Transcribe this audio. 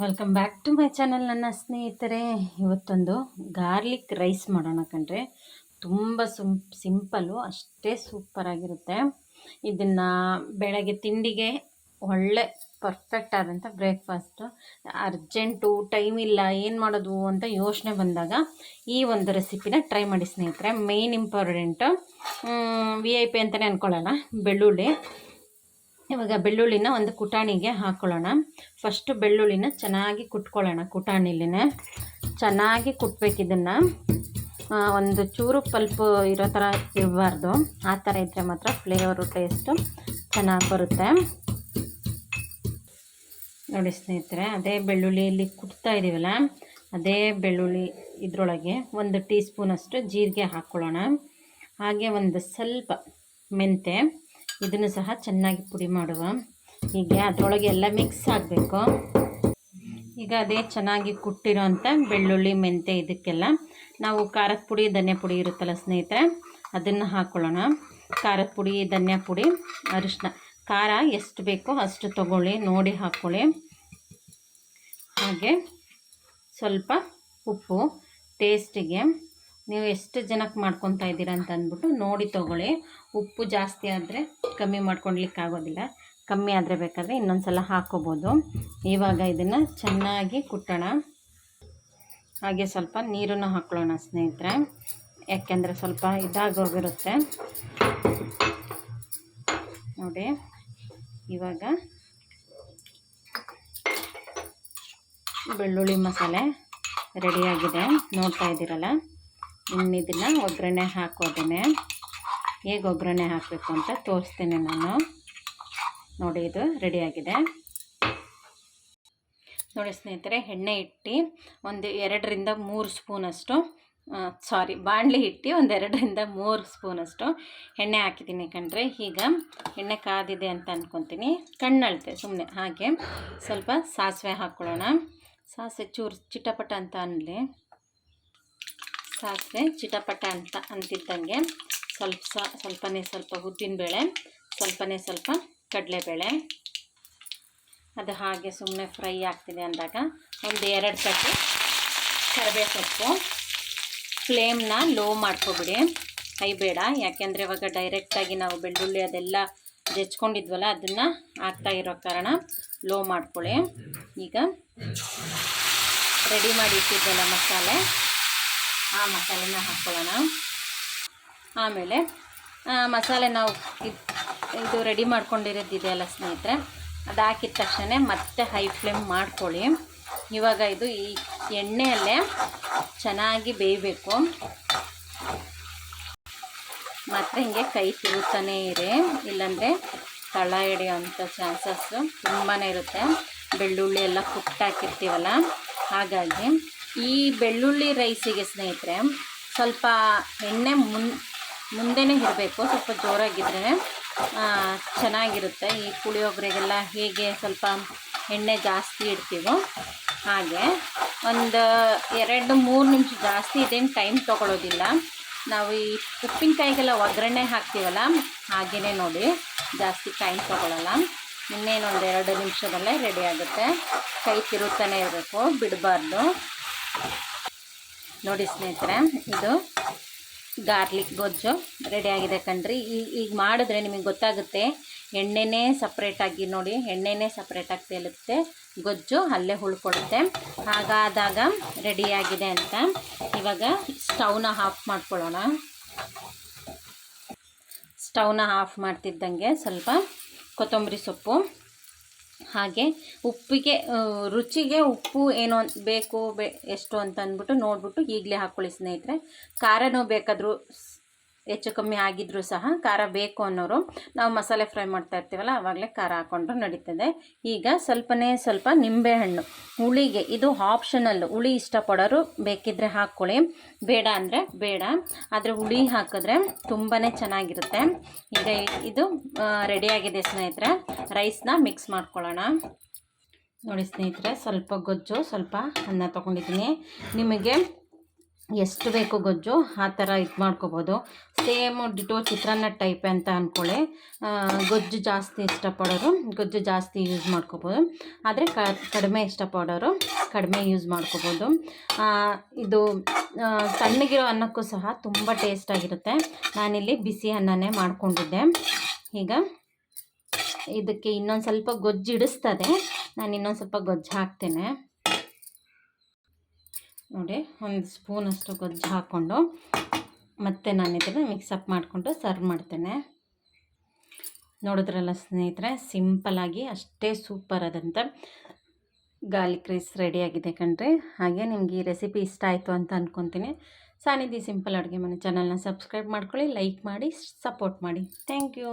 Welcome back to my channel ನನ್ನ ಸ್ನೇಹಿತರೆ. ಇವತ್ತೊಂದು ಗಾರ್ಲಿಕ್ ರೈಸ್ ಮಾಡೋಣ ಕಣ್ರಿ. ತುಂಬ ಸುಂ ಸಿಂಪಲ್ಲು ಅಷ್ಟೇ ಸೂಪರಾಗಿರುತ್ತೆ ಇದನ್ನು ಬೆಳಗ್ಗೆ ತಿಂಡಿಗೆ ಒಳ್ಳೆ ಪರ್ಫೆಕ್ಟ್ ಆದಂಥ ಬ್ರೇಕ್ಫಾಸ್ಟು ಅರ್ಜೆಂಟು ಟೈಮ್ ಇಲ್ಲ, ಏನು ಮಾಡೋದು ಅಂತ ಯೋಚನೆ ಬಂದಾಗ ಈ ಒಂದು ರೆಸಿಪಿನ ಟ್ರೈ ಮಾಡಿ ಸ್ನೇಹಿತರೆ. Main important V I P ಅಂತಲೇ ಅಂದ್ಕೊಳ್ಳೋಣ ಬೆಳ್ಳುಳ್ಳಿ. ಇವಾಗ ಬೆಳ್ಳುಳ್ಳಿನ ಒಂದು ಕುಟಾಣಿಗೆ ಹಾಕ್ಕೊಳ್ಳೋಣ ಫಸ್ಟು ಬೆಳ್ಳುಳ್ಳಿನ ಚೆನ್ನಾಗಿ ಕುಟ್ಕೊಳ್ಳೋಣ ಕುಟಾಣಿಲಿನೇ. ಚೆನ್ನಾಗಿ ಕುಟ್ಬೇಕು ಇದನ್ನು. ಒಂದು ಚೂರು ಪಲ್ಪು ಇರೋ ಥರ ಇರಬಾರ್ದು. ಆ ಥರ ಇದ್ದರೆ ಮಾತ್ರ ಫ್ಲೇವರು, ಟೇಸ್ಟು ಚೆನ್ನಾಗಿ ಬರುತ್ತೆ. ನೋಡಿ ಸ್ನೇಹಿತರೆ, ಅದೇ ಬೆಳ್ಳುಳ್ಳಿಯಲ್ಲಿ ಕುಟ್ತಾ ಇದ್ದೀವಲ್ಲ ಅದೇ ಬೆಳ್ಳುಳ್ಳಿ ಇದರೊಳಗೆ ಒಂದು ಟೀ ಸ್ಪೂನಷ್ಟು ಜೀರಿಗೆ ಹಾಕ್ಕೊಳ್ಳೋಣ ಹಾಗೆ ಒಂದು ಸ್ವಲ್ಪ ಮೆಂತೆ ಇದನ್ನು ಸಹ ಚೆನ್ನಾಗಿ ಪುಡಿ ಮಾಡುವ. ಹೀಗೆ ಅದರೊಳಗೆ ಎಲ್ಲ ಮಿಕ್ಸ್ ಆಗಬೇಕು. ಈಗ ಅದೇ ಚೆನ್ನಾಗಿ ಕುಟ್ಟಿರೋ ಅಂಥ ಬೆಳ್ಳುಳ್ಳಿ, ಮೆಂತೆ ಇದಕ್ಕೆಲ್ಲ. ನಾವು ಖಾರದ ಪುಡಿ, ಧನಿಯಾ ಪುಡಿ ಇರುತ್ತಲ್ಲ ಸ್ನೇಹಿತರೆ, ಅದನ್ನು ಹಾಕ್ಕೊಳ್ಳೋಣ ಖಾರದ ಪುಡಿ, ಧನಿಯಾ ಪುಡಿ, ಅರಿಶಿನ. ಖಾರ ಎಷ್ಟು ಬೇಕೋ ಅಷ್ಟು ತಗೊಳ್ಳಿ, ನೋಡಿ ಹಾಕ್ಕೊಳ್ಳಿ ಹಾಗೆ ಸ್ವಲ್ಪ ಉಪ್ಪು ಟೇಸ್ಟಿಗೆ ನೀವು ಎಷ್ಟು ಜನಕ್ಕೆ ಮಾಡ್ಕೊತಾ ಇದ್ದೀರಾ ಅಂತ ಅಂದ್ಬಿಟ್ಟು ನೋಡಿ ತೊಗೊಳ್ಳಿ. ಉಪ್ಪು ಜಾಸ್ತಿ ಆದರೆ ಕಮ್ಮಿ ಮಾಡ್ಕೊಳ್ಲಿಕ್ಕಾಗೋದಿಲ್ಲ ಕಮ್ಮಿ ಆದರೆ ಬೇಕಾದರೆ ಇನ್ನೊಂದು ಸಲ ಹಾಕ್ಕೋಬೋದು ಇವಾಗ ಇದನ್ನು ಚೆನ್ನಾಗಿ ಕುಟ್ಟೋಣ. ಹಾಗೆ ಸ್ವಲ್ಪ ನೀರನ್ನು ಹಾಕ್ಕೊಳ್ಳೋಣ ಸ್ನೇಹಿತರೆ. ಯಾಕೆಂದರೆ ಸ್ವಲ್ಪ ಇದಾಗೋಗಿರುತ್ತೆ. ನೋಡಿ, ಇವಾಗ ಬೆಳ್ಳುಳ್ಳಿ ಮಸಾಲೆ ರೆಡಿಯಾಗಿದೆ. ನೋಡ್ತಾ ಇದ್ದೀರಲ್ಲ? ಇನ್ನಿದನ್ನು ಒಗ್ಗರಣೆ ಹಾಕೋದೇನೆ ಹೇಗೆ ಒಗ್ಗರಣೆ ಹಾಕಬೇಕು ಅಂತ ತೋರಿಸ್ತೇನೆ ನಾನು. ನೋಡಿ, ಇದು ರೆಡಿಯಾಗಿದೆ ನೋಡಿ ಸ್ನೇಹಿತರೆ, ಎಣ್ಣೆ ಇಟ್ಟು ಒಂದು ಎರಡರಿಂದ ಮೂರು ಸ್ಪೂನಷ್ಟು ಸಾರಿ ಬಾಣಲಿ ಇಟ್ಟು ಒಂದು ಎರಡರಿಂದ ಮೂರು ಸ್ಪೂನಷ್ಟು ಎಣ್ಣೆ ಹಾಕಿದ್ದೀನಿ ಕಣ್ರೆ. ಈಗ ಎಣ್ಣೆ ಕಾದಿದೆ ಅಂತ ಅಂದ್ಕೊತೀನಿ ಕಣ್ಣಳ್ತೆ ಸುಮ್ಮನೆ ಹಾಗೆ ಸ್ವಲ್ಪ ಸಾಸಿವೆ ಹಾಕ್ಕೊಳ್ಳೋಣ ಸಾಸಿವೆ ಚೂರು ಚಿಟಪಟ ಅಂತ ಅನ್ನಲಿ ಸಾಸಿವೆ ಚಿಟಪಟ ಅಂತ ಅಂತಿದ್ದಂಗೆ ಸ್ವಲ್ಪ ಸ್ವಲ್ಪನೇ ಸ್ವಲ್ಪ ಉದ್ದಿನಬೇಳೆ ಸ್ವಲ್ಪನೇ ಸ್ವಲ್ಪ ಕಡಲೆಬೇಳೆ. ಅದು ಹಾಗೆ ಸುಮ್ಮನೆ ಫ್ರೈ ಆಗ್ತಿದೆ ಅಂದಾಗ ಒಂದು ಎರಡು ಕಟ್ಟು ಕರಿಬೇವು ಸೊಪ್ಪು ಫ್ಲೇಮ್ನ ಲೋ ಮಾಡ್ಕೊಬಿಡಿ. ಕೈ ಬೇಡ, ಯಾಕೆಂದರೆ ಇವಾಗ ಡೈರೆಕ್ಟಾಗಿ ನಾವು ಬೆಳ್ಳುಳ್ಳಿ ಅದೆಲ್ಲ ಜಚ್ಕೊಂಡಿದ್ವಲ್ಲ ಅದನ್ನು ಹಾಕ್ತಾ ಇರೋ ಕಾರಣ ಲೋ ಮಾಡ್ಕೊಳ್ಳಿ. ಈಗ ರೆಡಿ ಮಾಡಿ ಇಟ್ಟಿದ್ವಲ್ಲ ಮಸಾಲೆ, ಆ ಮಸಾಲೆನ ಹಾಕ್ಕೊಳ್ಳೋಣ ಆಮೇಲೆ ಮಸಾಲೆ ನಾವು ಇದು ರೆಡಿ ಮಾಡ್ಕೊಂಡಿರೋದಿದೆಯಲ್ಲ ಸ್ನೇಹಿತರೆ, ಅದು ಹಾಕಿದ ತಕ್ಷಣ ಮತ್ತೆ ಹೈ ಫ್ಲೇಮ್ ಮಾಡ್ಕೊಳ್ಳಿ. ಇವಾಗ ಇದು ಈ ಎಣ್ಣೆಯಲ್ಲೇ ಚೆನ್ನಾಗಿ ಬೇಯಬೇಕು. ಮತ್ತೆ ಹಿಂಗೆ ಕೈ ತಿರುತ್ತಾನೇ ಇರಿ, ಇಲ್ಲಾಂದರೆ ತಳ ಹಿಡಿಯೋಂಥ ಚಾನ್ಸಸ್ಸು ತುಂಬಾ ಇರುತ್ತೆ. ಬೆಳ್ಳುಳ್ಳಿ ಎಲ್ಲ ಕುಟ್ಟಾಕಿರ್ತೀವಲ್ಲ ಹಾಗಾಗಿ ಈ ಬೆಳ್ಳುಳ್ಳಿ ರೈಸಿಗೆ ಸ್ನೇಹಿತರೆ, ಸ್ವಲ್ಪ ಎಣ್ಣೆ ಮುನ್ ಮುಂದೆನೇ ಇರಬೇಕು, ಸ್ವಲ್ಪ ಜೋರಾಗಿದ್ದರೆ ಚೆನ್ನಾಗಿರುತ್ತೆ. ಈ ಪುಳಿಯೋಗರೆಗೆಲ್ಲ ಹೇಗೆ ಸ್ವಲ್ಪ ಎಣ್ಣೆ ಜಾಸ್ತಿ ಇಡ್ತೀವೋ ಹಾಗೆ. ಒಂದು ಎರಡು ಮೂರು ನಿಮಿಷ ಜಾಸ್ತಿ ಇದೇನು ಟೈಮ್ ತೊಗೊಳೋದಿಲ್ಲ. ನಾವು ಈ ಉಪ್ಪಿನಕಾಯಿಗೆಲ್ಲ ಒಗ್ಗರಣೆ ಹಾಕ್ತೀವಲ್ಲ ಹಾಗೆಯೇ ನೋಡಿ. ಜಾಸ್ತಿ ಟೈಮ್ ತೊಗೊಳ್ಳಲ್ಲ ಇನ್ನೇನು ಒಂದು ಎರಡು ನಿಮಿಷದಲ್ಲೇ ರೆಡಿ ಆಗುತ್ತೆ. ಕೈ ತಿರುತ್ತಾನೆ ಇರಬೇಕು, ಬಿಡಬಾರ್ದು. ನೋಡಿ ಸ್ನೇಹಿತರೆ, ಇದು ಗಾರ್ಲಿಕ್ ಗೊಜ್ಜು ರೆಡಿಯಾಗಿದೆ ಕಣ್ರಿ. ಈ ಈಗ ಮಾಡಿದ್ರೆ ನಿಮಗೆ ಗೊತ್ತಾಗುತ್ತೆ. ಎಣ್ಣೆನೇ ಸಪ್ರೇಟಾಗಿ ನೋಡಿ, ಎಣ್ಣೆನೇ ಸಪ್ರೇಟಾಗಿ ತೇಲುತ್ತೆ. ಗೊಜ್ಜು ಅಲ್ಲೇ ಹುಳ್ಕೊಡುತ್ತೆ ಹಾಗಾದಾಗ ರೆಡಿಯಾಗಿದೆ ಅಂತ ಇವಾಗ ಸ್ಟವ್ನ ಆಫ್ ಮಾಡ್ಕೊಳ್ಳೋಣ. ಸ್ಟವ್ನ ಆಫ್ ಮಾಡ್ತಿದ್ದಂಗೆ ಸ್ವಲ್ಪ ಕೊತ್ತಂಬರಿ ಸೊಪ್ಪು. ಹಾಗೆ ಉಪ್ಪಿಗೆ ರುಚಿಗೆ ಉಪ್ಪು ಏನೋ ಬೇಕು, ಬೆ, ಎಷ್ಟು ಅಂತ ಅಂದ್ಬಿಟ್ಟು ನೋಡಿಬಿಟ್ಟು ಈಗಲೇ ಹಾಕ್ಕೊಳ್ಳಿ ಸ್ನೇಹಿತರೆ. ಖಾರನೂ ಬೇಕಾದರೂ ಹೆಚ್ಚು ಕಮ್ಮಿ ಆಗಿದ್ದರೂ ಸಹ ಖಾರ ಬೇಕು ಅನ್ನೋರು ನಾವು ಮಸಾಲೆ ಫ್ರೈ ಮಾಡ್ತಾ ಇರ್ತೀವಲ್ಲ, ಆವಾಗಲೇ ಖಾರ ಹಾಕ್ಕೊಂಡ್ರು ನಡೀತದೆ. ಈಗ ಸ್ವಲ್ಪನೇ ಸ್ವಲ್ಪ ನಿಂಬೆಹಣ್ಣು, ಹುಳಿಗೆ, ಇದು ಆಪ್ಷನಲ್ ಹುಳಿ ಇಷ್ಟಪಡೋರು ಬೇಕಿದ್ದರೆ ಹಾಕ್ಕೊಳ್ಳಿ. ಬೇಡ ಅಂದರೆ ಬೇಡ, ಆದರೆ ಹುಳಿ ಹಾಕಿದ್ರೆ ತುಂಬಾ ಚೆನ್ನಾಗಿರುತ್ತೆ. ಈಗ ಇದು ರೆಡಿಯಾಗಿದೆ ಸ್ನೇಹಿತರೆ. ರೈಸ್ನ ಮಿಕ್ಸ್ ಮಾಡ್ಕೊಳ್ಳೋಣ. ನೋಡಿ ಸ್ನೇಹಿತರೆ, ಸ್ವಲ್ಪ ಗೊಜ್ಜು, ಸ್ವಲ್ಪ ಅನ್ನ ತೊಗೊಂಡಿದ್ದೀನಿ. ನಿಮಗೆ ಎಷ್ಟು ಬೇಕು ಗೊಜ್ಜು, ಆ ಥರ ಇದು ಮಾಡ್ಕೋಬೋದು. ಸೇಮ್ ಡಿಟೋ ಚಿತ್ರಾನ್ನ ಟೈಪ್ ಅಂತ ಅಂದ್ಕೊಳ್ಳಿ ಗೊಜ್ಜು ಜಾಸ್ತಿ ಇಷ್ಟಪಡೋರು ಗೊಜ್ಜು ಜಾಸ್ತಿ ಯೂಸ್ ಮಾಡ್ಕೋಬೋದು. ಆದರೆ ಕಡಿಮೆ ಇಷ್ಟಪಡೋರು ಕಡಿಮೆ ಯೂಸ್ ಮಾಡ್ಕೋಬೋದು. ಇದು ಸಣ್ಣಗಿರೋ ಅನ್ನಕ್ಕೂ ಸಹ ತುಂಬ ಟೇಸ್ಟಾಗಿರುತ್ತೆ ನಾನಿಲ್ಲಿ ಬಿಸಿ ಅನ್ನನೇ ಮಾಡ್ಕೊಂಡಿದ್ದೆ. ಈಗ ಇದಕ್ಕೆ ಇನ್ನೊಂದು ಸ್ವಲ್ಪ ಗೊಜ್ಜು ಇಡಿಸ್ತದೆ. ನಾನು ಇನ್ನೊಂದು ಸ್ವಲ್ಪ ಗೊಜ್ಜು ಹಾಕ್ತೇನೆ. ನೋಡಿ, ಒಂದು ಸ್ಪೂನಷ್ಟು ಗೊಜ್ಜು ಹಾಕ್ಕೊಂಡು ಮತ್ತೆ ನಾನು ಇದನ್ನು ಮಿಕ್ಸಪ್ ಮಾಡಿಕೊಂಡು ಸರ್ವ್ ಮಾಡ್ತೇನೆ. ನೋಡಿದ್ರಲ್ಲ ಸ್ನೇಹಿತರೆ ಸಿಂಪಲಾಗಿ ಅಷ್ಟೇ ಸೂಪರ್ ಆದಂಥ ಗಾರ್ಲಿಕ್ ರೈಸ್ ರೆಡಿಯಾಗಿದೆ ಕಣ್ರಿ. ಹಾಗೆ ನಿಮ್ಗೆ ಈ ರೆಸಿಪಿ ಇಷ್ಟ ಆಯಿತು ಅಂತ ಅಂದ್ಕೊತೀನಿ ಸಾನಿಧಿ ಸಿಂಪಲ್ ಅಡುಗೆ ಮನೆ ಚಾನಲ್ನ ಸಬ್ಸ್ಕ್ರೈಬ್ ಮಾಡ್ಕೊಳ್ಳಿ ಲೈಕ್ ಮಾಡಿ ಸಪೋರ್ಟ್ ಮಾಡಿ. Thank you